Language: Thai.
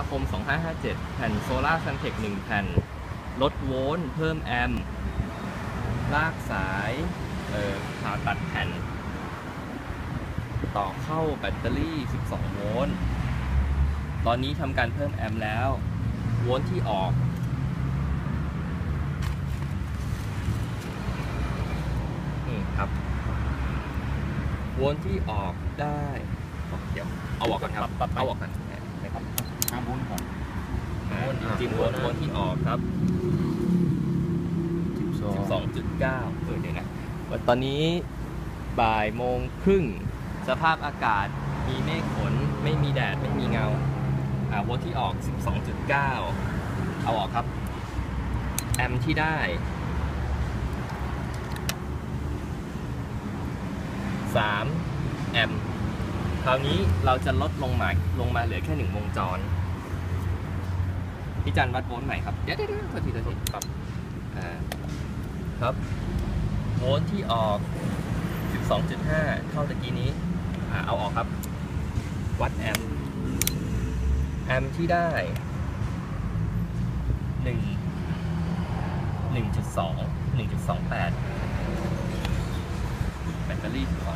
าคม 2557 แผ่นโซลาร์ซันเทค1แผ่น ลดโวลต์เพิ่มแอมป์ลากสายเอ่อผ่าตัดแผ่น ต่อเข้าแบตเตอรี่ 12 โวลต์ ตอนนี้ทำการเพิ่มแอมป์แล้ว โวลต์ที่ออก นี่ครับ โวลต์ที่ออกได้เดี๋ยวเอาออกก่อนครับ เอาออกก่อนนะครับ ทางบนของ อ่าโวลต์จริงๆโวลต์โวลต์ที่ออกครับ 12.9เออเดี๋ยวนะวันตอนนี้บ่ายโมงครึ่ง สภาพอากาศมีเมฆฝนไม่มีแดด ไม่มีเงา อ่าโวลต์ที่ออก 12.9 เอาออกครับ แอมป์ที่ได้ 3 แอมป์คราวนี้เราจะลดลงมาลงมาเหลือแค่ 1 วงจร พี่จันวัดโวลต์ใหม่ครับเดี๋ยวเดี๋ยวเดี๋ยวโทษทีโทษทีครับอ่าครับโวลต์ที่ออก 12.5 เท่าตะกี้นี้อ่าเอาออกครับ วัดแอมป์แอมป์ที่ได้ 1 1.2 1.28 แบตเตอรี่12โวลต์